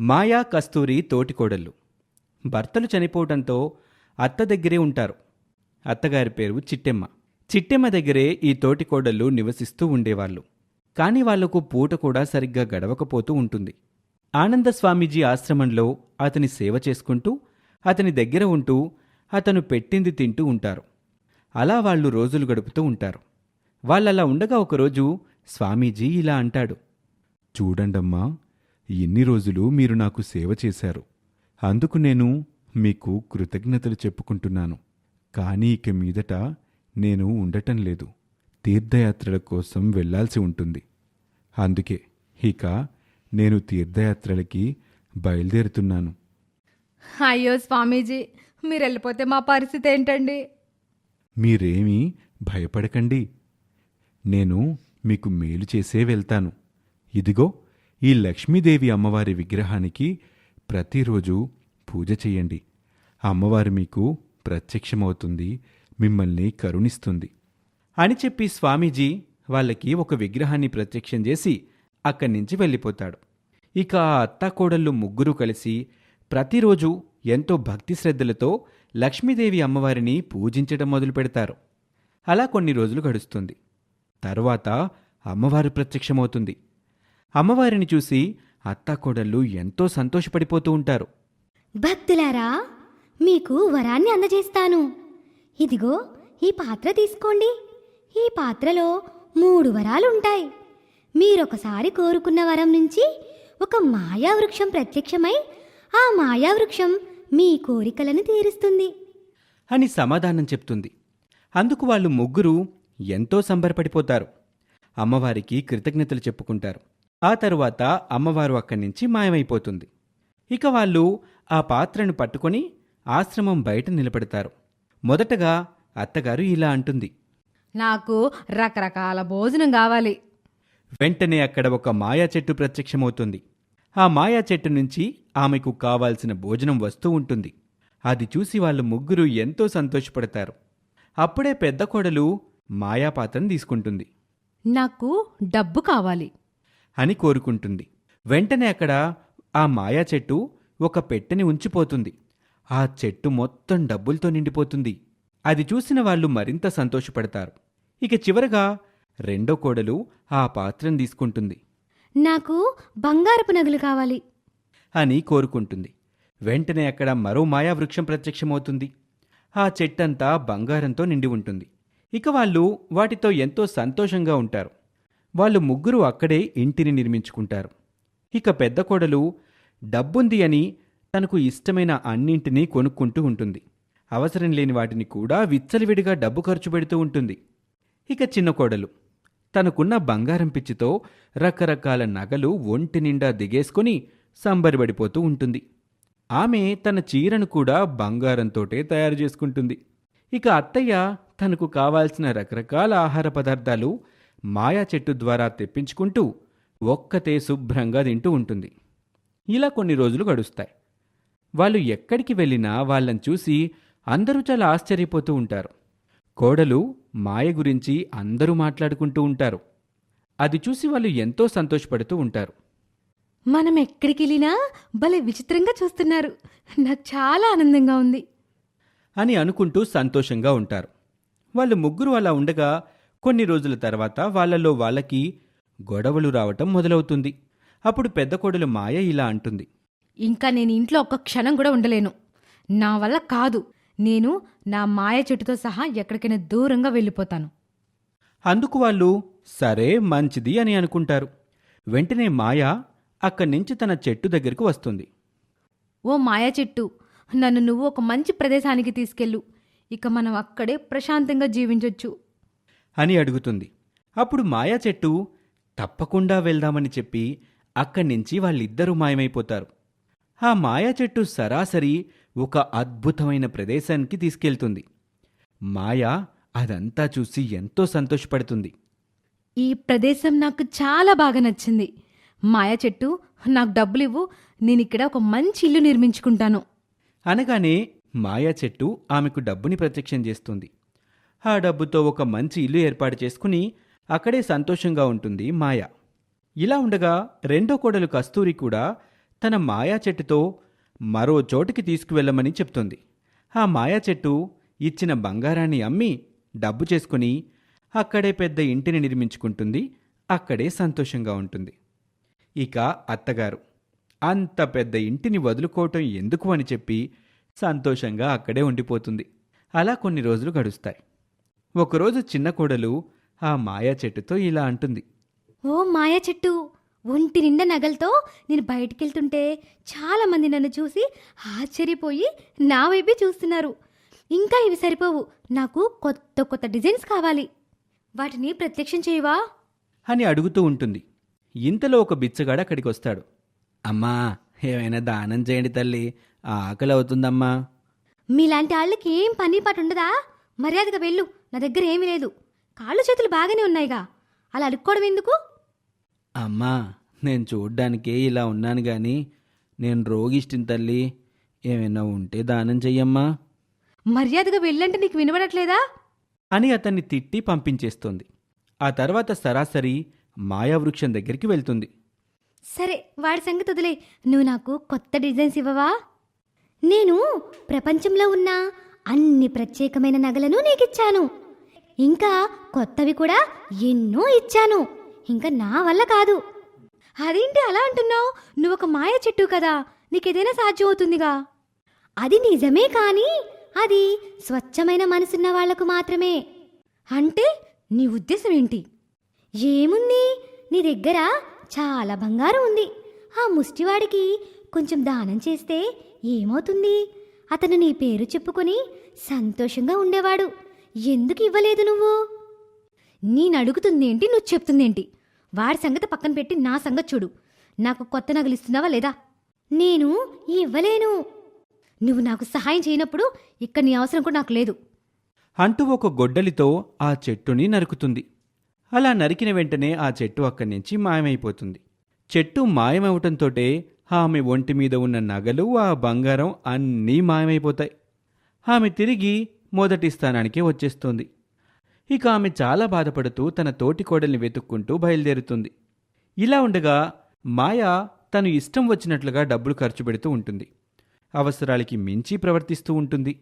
మాయా కస్తూరి తోటికోడళ్ళు. భర్తలు చనిపోవటంతో అత్త దగ్గరే ఉంటారు. అత్తగారి పేరు చిట్టెమ్మ. చిట్టెమ్మ దగ్గరే ఈ తోటికోడళ్ళు నివసిస్తూ ఉండేవాళ్ళు. కాని వాళ్ళకు పూట కూడా సరిగ్గా గడవకపోతూ ఉంటుంది. ఆనందస్వామీజీ ఆశ్రమంలో అతని సేవ చేసుకుంటూ అతని దగ్గర ఉంటూ అతను పెట్టింది తింటూ ఉంటారు. అలా వాళ్ళు రోజులు గడుపుతూ ఉంటారు. వాళ్ళలా ఉండగా ఒకరోజు స్వామీజీ ఇలా అంటాడు. చూడండమ్మా ఇన్ని రోజులు మీరు నాకు సేవ చేశారు. అందుకు నేను మీకు కృతజ్ఞతలు చెప్పుకుంటున్నాను. కానీ ఇక మీదట నేను ఉండటం లేదు. తీర్థయాత్రల కోసం వెళ్ళాల్సి ఉంటుంది. అందుకే ఇక నేను తీర్థయాత్రలకి బయలుదేరుతున్నాను. అయ్యో స్వామీజీ మీరు వెళ్ళిపోతే మా పరిస్థితి ఏంటండి? మీరేమీ భయపడకండి. నేను మీకు మేలు చేసే వెళ్తాను. ఇదిగో ఈ లక్ష్మీదేవి అమ్మవారి విగ్రహానికి ప్రతిరోజు పూజ చేయండి. అమ్మవారు మీకు ప్రత్యక్షమవుతుంది మిమ్మల్ని కరుణిస్తుంది. అని చెప్పి స్వామీజీ వాళ్ళకి ఒక విగ్రహాన్ని ప్రత్యక్షం చేసి అక్కడి నుంచి వెళ్ళిపోతాడు. ఇక ఆ అత్తాకోడళ్ళు ముగ్గురు కలిసి ప్రతిరోజు ఎంతో భక్తి శ్రద్ధలతో లక్ష్మీదేవి అమ్మవారిని పూజించడం మొదలు పెడతారు. అలా కొన్ని రోజులు గడుస్తుంది. తరువాత అమ్మవారు ప్రత్యక్షమవుతుంది. అమ్మవారిని చూసి అత్తాకోడళ్ళు ఎంతో సంతోషపడిపోతూ ఉంటారు. భక్తులారా మీకు వరాన్ని అందజేస్తాను. ఇదిగో ఈ పాత్ర తీసుకోండి. ఈ పాత్రలో మూడు వరాలు ఉంటాయి మీరొకసారి కోరుకున్న వరం నుంచి ఒక మాయా వృక్షం ప్రత్యక్షమై ఆ మాయా వృక్షం మీ కోరికలను తీరుస్తుంది. అని సమాధానం చెప్తుంది. అందుకు వాళ్ళు ముగ్గురు ఎంతో సంబరపడిపోతారు. అమ్మవారికి కృతజ్ఞతలు చెప్పుకుంటారు. ఆ తరువాత అమ్మవారు అక్కడి నుంచి మాయమైపోతుంది. ఇక వాళ్ళు ఆ పాత్రను పట్టుకొని ఆశ్రమం బయట నిలబెడతారు. మొదటగా అత్తగారు ఇలా అంటుంది. నాకు రకరకాల భోజనం కావాలి. వెంటనే అక్కడ ఒక మాయా చెట్టు ప్రత్యక్షమవుతుంది. ఆ మాయా చెట్టు నుంచి ఆమెకు కావాల్సిన భోజనం వస్తూ ఉంటుంది. అది చూసి వాళ్ళు ముగ్గురు ఎంతో సంతోషపడతారు. అప్పుడే పెద్ద కోడలు మాయా పాత్రను తీసుకుంటుంది. నాకు డబ్బు కావాలి. అని కోరుకుంటుంది. వెంటనే అక్కడ ఆ మాయా చెట్టు ఒక పెట్టెని ఉంచిపోతుంది. ఆ చెట్టు మొత్తం డబ్బులతో నిండిపోతుంది. అది చూసిన వాళ్ళు మరింత సంతోషపడతారు. ఇక చివరగా రెండో కోడలు ఆ పాత్రను తీసుకుంటుంది. నాకు బంగారపు నగలు కావాలి. అని కోరుకుంటుంది. వెంటనే అక్కడ మరో మాయా వృక్షం ప్రత్యక్షమవుతుంది. ఆ చెట్టంతా బంగారంతో నిండి ఉంటుంది. ఇక వాళ్ళు వాటితో ఎంతో సంతోషంగా ఉంటారు. వాళ్ళు ముగ్గురు అక్కడే ఇంటిని నిర్మించుకుంటారు. ఇక పెద్ద కోడలు డబ్బుంది అని తనకు ఇష్టమైన అన్నింటినీ కొనుక్కుంటూ ఉంటుంది. అవసరం లేని వాటిని కూడా విచ్చలవిడిగా డబ్బు ఖర్చు పెడుతూ ఉంటుంది. ఇక చిన్న కోడలు తనకున్న బంగారం పిచ్చితో రకరకాల నగలు ఒంటి నిండా దిగేసుకొని సంబరపడిపోతూ ఉంటుంది. ఆమె తన చీరను కూడా బంగారంతోటే తయారు చేసుకుంటుంది. ఇక అత్తయ్య తనకు కావాల్సిన రకరకాల ఆహార పదార్థాలు మాయా చెట్టు ద్వారా తెప్పించుకుంటూ ఒక్కతే శుభ్రంగా తింటూ ఉంటుంది. ఇలా కొన్ని రోజులు గడుస్తాయి. వాళ్ళు ఎక్కడికి వెళ్ళినా వాళ్ళని చూసి అందరూ చాలా ఆశ్చర్యపోతూ ఉంటారు. కోడలు మాయ గురించి అందరూ మాట్లాడుకుంటూ ఉంటారు. అది చూసి వాళ్ళు ఎంతో సంతోషపడుతూ ఉంటారు. మనం ఎక్కడికి వెళ్ళినా భలే విచిత్రంగా చూస్తున్నారు. నాకు చాలా ఆనందంగా ఉంది. అని అనుకుంటూ సంతోషంగా ఉంటారు. వాళ్ళు ముగ్గురు అలా ఉండగా కొన్ని రోజుల తర్వాత వాళ్ళలో వాళ్ళకి గొడవలు రావటం మొదలవుతుంది. అప్పుడు పెద్ద కోడలు మాయ ఇలా అంటుంది. ఇంకా నేను ఇంట్లో ఒక్క క్షణం కూడా ఉండలేను. నా వల్ల కాదు. నేను నా మాయ చెట్టుతో సహా ఎక్కడికైనా దూరంగా వెళ్ళిపోతాను. అందుకు వాళ్ళు సరే మంచిది అని అనుకుంటారు. వెంటనే మాయ అక్కడి నుంచి తన చెట్టు దగ్గరకు వస్తుంది. ఓ మాయ చెట్టు నన్ను నువ్వు ఒక మంచి ప్రదేశానికి తీసుకెళ్ళు. ఇక మనం అక్కడే ప్రశాంతంగా జీవించొచ్చు. అని అడుగుతుంది. అప్పుడు మాయా చెట్టు తప్పకుండా వెళ్దామని చెప్పి అక్కడి నుంచి వాళ్ళిద్దరూ మాయమైపోతారు. ఆ మాయా చెట్టు సరాసరి ఒక అద్భుతమైన ప్రదేశానికి తీసుకెళ్తుంది. మాయ అదంతా చూసి ఎంతో సంతోషపడుతుంది. ఈ ప్రదేశం నాకు చాలా బాగా నచ్చింది. మాయ చెట్టు నాకు డబ్బులు ఇవ్వు నేను ఇక్కడ ఒక మంచి ఇల్లు నిర్మించుకుంటాను. అనగానే మాయా చెట్టు ఆమెకు డబ్బుని ప్రత్యక్షం చేస్తుంది. ఆ డబ్బుతో ఒక మంచి ఇల్లు ఏర్పాటు చేసుకుని అక్కడే సంతోషంగా ఉంటుంది మాయ. ఇలా ఉండగా రెండో కోడలు కస్తూరి కూడా తన మాయా చెట్టుతో మరో చోటుకి తీసుకువెళ్ళమని చెప్తుంది. ఆ మాయా చెట్టు ఇచ్చిన బంగారాన్ని అమ్మి డబ్బు చేసుకుని అక్కడే పెద్ద ఇంటిని నిర్మించుకుంటుంది. అక్కడే సంతోషంగా ఉంటుంది. ఇక అత్తగారు అంత పెద్ద ఇంటిని వదులుకోవటం ఎందుకు అని చెప్పి సంతోషంగా అక్కడే ఉండిపోతుంది. అలా కొన్ని రోజులు గడుస్తాయి. ఒకరోజు చిన్న కోడలు ఆ మాయా చెట్టుతో ఇలా అంటుంది. ఓ మాయా చెట్టు ఒంటి నిండా నగలతో నేను బయటికి వెళ్తుంటే చాలా మంది నన్ను చూసి ఆశ్చర్యపోయి నా వైపే చూస్తున్నారు. ఇంకా ఇవి సరిపోవు నాకు కొత్త కొత్త డిజైన్స్ కావాలి. వాటిని ప్రత్యక్షం చేయవా? అని అడుగుతూ ఉంటుంది. ఇంతలో ఒక బిచ్చగాడు అక్కడికి వస్తాడు అమ్మా ఏమైనా దానం చేయండి తల్లి ఆకలి అవుతుందమ్మా మీలాంటి వాళ్ళకి ఏం పని పాటు ఉండదా? మర్యాదగా వెళ్ళు నా దగ్గర ఏమీ లేదు. కాళ్ళు చేతులు బాగానే ఉన్నాయిగా. అలా అడుక్కోవడం ఎందుకు? అమ్మా నేను చూడ్డానికే ఇలా ఉన్నాను గాని నేను రోగిష్టిని తల్లి. ఏమైనా ఉంటే దానం చెయ్యమ్మా. మర్యాదగా వెళ్ళంటే నీకు వినబడట్లేదా? అని అతన్ని తిట్టి పంపించేస్తోంది. ఆ తర్వాత సరాసరి మాయావృక్షం దగ్గరికి వెళ్తుంది. సరే వాడి సంగతి వదిలే. నువ్వు నాకు కొత్త డిజైన్స్ ఇవ్వవా? నేను ప్రపంచంలో ఉన్న అన్ని ప్రత్యేకమైన నగలను నీకిచ్చాను. ఇంకా కొత్తవి కూడా ఎన్నో ఇచ్చాను. ఇంకా నా వల్ల కాదు. అదేంటి అలా అంటున్నావు? నువ్వు ఒక మాయ చెట్టు కదా. నీకేదైనా సాధ్యం అవుతుందిగా అది నిజమే కానీ అది స్వచ్ఛమైన మనసున్న వాళ్ళకు మాత్రమే. అంటే నీ ఉద్దేశం ఏంటి? ఏముంది? నీ దగ్గర చాలా బంగారం ఉంది. ఆ ముష్టివాడికి కొంచెం దానం చేస్తే ఏమవుతుంది? అతను నీ పేరు చెప్పుకొని సంతోషంగా ఉండేవాడు. ఎందుకు ఇవ్వలేదు నువ్వు? నేను అడుగుతుందేంటి నువ్వు చెప్తుందేంటి? వాడి సంగతి పక్కన పెట్టి నా సంగతి చూడు. నాకు కొత్త నగలు ఇస్తున్నావా లేదా? నేను ఇవ్వలేను. నువ్వు నాకు సహాయం చేయనప్పుడు ఇక్కడ నీ అవసరం కూడా నాకు లేదు. అంటూ ఒక గొడ్డలితో ఆ చెట్టుని నరుకుతుంది. అలా నరికిన వెంటనే ఆ చెట్టు అక్కడి నుంచి మాయమైపోతుంది. చెట్టు మాయమవటంతోటే ఆమె ఒంటి మీద ఉన్న నగలు ఆ బంగారం అన్నీ మాయమైపోతాయి. ఆమె తిరిగి మొదటి స్థానానికే వచ్చేస్తుంది. ఇక ఆమె చాలా బాధపడుతూ తన తోటి కోడల్ని వెతుక్కుంటూ బయలుదేరుతుంది. ఇలా ఉండగా మాయ తను ఇష్టం వచ్చినట్లుగా డబ్బులు ఖర్చు పెడుతూ ఉంటుంది. అవసరాలకి మించి ప్రవర్తిస్తూ ఉంటుంది.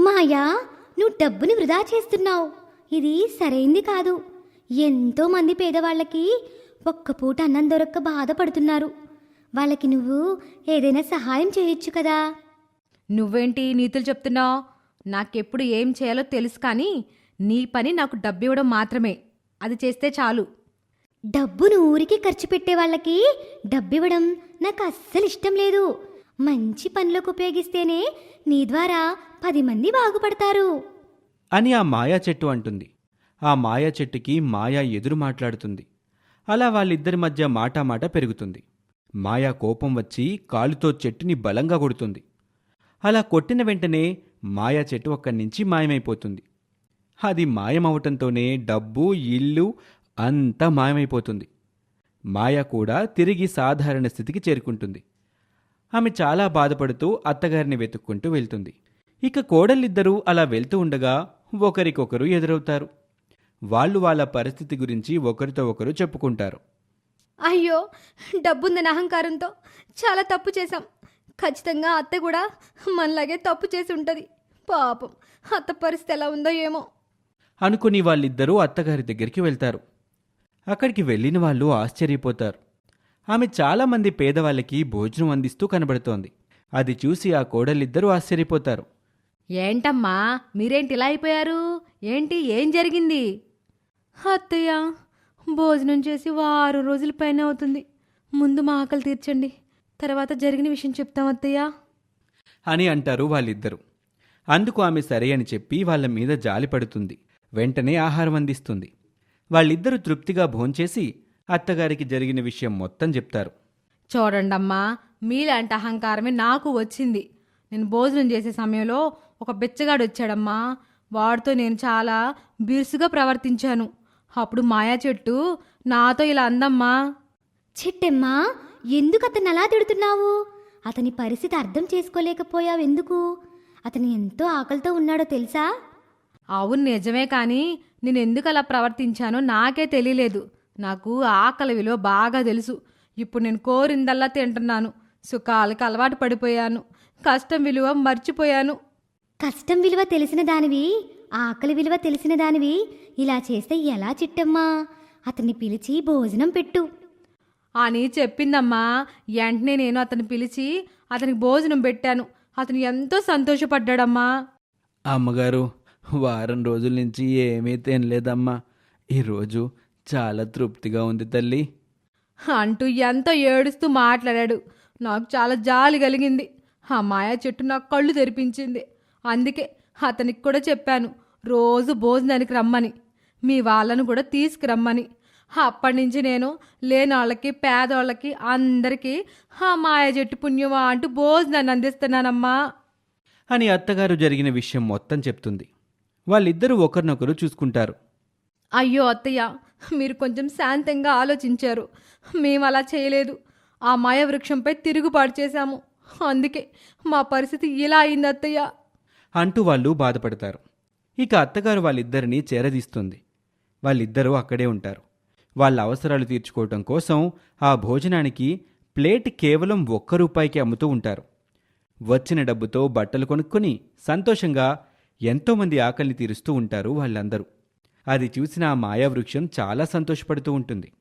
మాయా నువ్వు డబ్బుని వృధా చేస్తున్నావు. ఇది సరైంది కాదు. ఎంతో మంది పేదవాళ్ళకి ఒక్క పూట అన్నం దొరక్క బాధపడుతున్నారు. వాళ్ళకి నువ్వు ఏదైనా సహాయం చేయొచ్చు కదా. నువ్వేంటి నీతులు చెప్తున్నావు నాకెప్పుడు ఏం చేయాలో తెలుసు కానీ నీ పని నాకు డబ్బు ఇవ్వడం మాత్రమే. అది చేస్తే చాలు. డబ్బును ఊరికి ఖర్చు పెట్టే వాళ్ళకి డబ్బివ్వడం నాకు అస్సలు ఇష్టం లేదు. మంచి పనులకు ఉపయోగిస్తేనే నీ ద్వారా పది మంది బాగుపడతారు. అని ఆ మాయా చెట్టు అంటుంది. ఆ మాయా చెట్టుకి మాయా ఎదురు మాట్లాడుతుంది. అలా వాళ్ళిద్దరి మధ్య మాటామాట పెరుగుతుంది. మాయా కోపం వచ్చి కాలుతో చెట్టుని బలంగా కొడుతుంది. అలా కొట్టిన వెంటనే మాయా చెట్టు అక్కడి నుంచి మాయమైపోతుంది. అది మాయమవటంతోనే డబ్బు ఇల్లు అంతా మాయమైపోతుంది. మాయ కూడా తిరిగి సాధారణ స్థితికి చేరుకుంటుంది. ఆమె చాలా బాధపడుతూ అత్తగారిని వెతుక్కుంటూ వెళ్తుంది. ఇక కోడలిద్దరూ అలా వెళ్తూ ఉండగా ఒకరికొకరు ఎదురవుతారు. వాళ్ళు వాళ్ళ పరిస్థితి గురించి ఒకరితో ఒకరు చెప్పుకుంటారు. అయ్యో డబ్బుందని అహంకారంతో. చాలా తప్పు చేశాం. ఖచ్చితంగా అత్త కూడా మనలాగే తప్పు చేసి ఉంటుంది. పాపం అత్త పరిస్థితి ఎలా ఉందో ఏమో. అనుకుని వాళ్ళిద్దరూ అత్తగారి దగ్గరికి వెళ్తారు. అక్కడికి వెళ్ళిన వాళ్ళు ఆశ్చర్యపోతారు. ఆమె చాలామంది పేదవాళ్ళకి భోజనం అందిస్తూ కనబడుతోంది. అది చూసి ఆ కోడలిద్దరూ ఆశ్చర్యపోతారు. ఏంటమ్మా మీరేంటి ఇలా అయిపోయారు? ఏంటి ఏం జరిగింది? అత్తయ్య భోజనం చేసి వారం రోజుల పైన అవుతుంది. ముందు మా ఆకలి తీర్చండి. తర్వాత జరిగిన విషయం చెప్తాం అత్తయ్య. అని అంటారు వాళ్ళిద్దరూ. అందుకు ఆమె సరే అని చెప్పి వాళ్ళ మీద జాలి పడుతుంది. వెంటనే ఆహారం అందిస్తుంది. వాళ్ళిద్దరూ తృప్తిగా భోంచేసి అత్తగారికి జరిగిన విషయం మొత్తం చెప్తారు. చూడండమ్మా మీలాంటి అహంకారమే నాకు వచ్చింది. నేను భోజనం చేసే సమయంలో ఒక బిచ్చగాడు వచ్చాడమ్మా వాడితో నేను చాలా బిరుసుగా ప్రవర్తించాను. అప్పుడు మాయా చెట్టు నాతో ఇలా అందమ్మా. చిట్టెమ్మా ఎందుకు అతను అలా తిడుతున్నావు? అతని పరిస్థితి అర్థం చేసుకోలేకపోయావు ఎందుకు? అతను ఎంతో ఆకలితో ఉన్నాడో తెలుసా? అవును నిజమే కానీ నేను ఎందుకు అలా ప్రవర్తించానో నాకే తెలియలేదు. నాకు ఆకలి విలువ బాగా తెలుసు. ఇప్పుడు నేను కోరిందల్లా తింటున్నాను. సుఖాలకు అలవాటు పడిపోయాను. కష్టం విలువ మర్చిపోయాను. కష్టం విలువ తెలిసిన దానివి ఆకలి విలువ తెలిసిన దానివి. ఇలా చేస్తే ఎలా చిట్టమ్మా? అతన్ని పిలిచి భోజనం పెట్టు. అని చెప్పిందమ్మా. వెంటనే నేను అతన్ని పిలిచి అతనికి భోజనం పెట్టాను. అతను ఎంతో సంతోషపడ్డాడమ్మా. అమ్మగారు వారం రోజుల నుంచి ఏమీ తినలేదమ్మా. ఈరోజు చాలా తృప్తిగా ఉంది తల్లి. అంటూ ఎంతో ఏడుస్తూ మాట్లాడాడు. నాకు చాలా జాలి కలిగింది. ఆ మాయా చెట్టు నాకు కళ్ళు తెరిపించింది. అందుకే అతనికి కూడా చెప్పాను. రోజు భోజనానికి రమ్మని. మీ వాళ్ళను కూడా తీసుకురమ్మని. అప్పటి నుంచి నేను లేనోళ్ళకి పేదోళ్ళకి అందరికీ ఆ మాయా చెట్టు పుణ్యమా అంటూ భోజనాన్ని అందిస్తున్నానమ్మా. అని అత్తగారు జరిగిన విషయం మొత్తం చెప్తుంది. వాళ్ళిద్దరూ ఒకరినొకరు చూసుకుంటారు. అయ్యో అత్తయ్య మీరు కొంచెం శాంతంగా ఆలోచించారు. మేము అలా చేయలేదు. ఆ మాయ వృక్షంపై తిరుగుబాటు చేశాము. అందుకే మా పరిస్థితి ఇలా అయింది అత్తయ్య. అంటూ వాళ్ళు బాధపడతారు. ఇక అత్తగారు వాళ్ళిద్దరినీ చేరదీస్తుంది. వాళ్ళిద్దరూ అక్కడే ఉంటారు. వాళ్ళ అవసరాలు తీర్చుకోవటం కోసం ఆ భోజనానికి ప్లేట్ కేవలం ఒక్క రూపాయికి అమ్ముతూ ఉంటారు. వచ్చిన డబ్బుతో బట్టలు కొనుక్కొని సంతోషంగా ఎంతోమంది ఆకలిని తీరుస్తూ ఉంటారు వాళ్ళందరూ. అది చూసిన ఆ మాయావృక్షం చాలా సంతోషపడుతూ ఉంటుంది.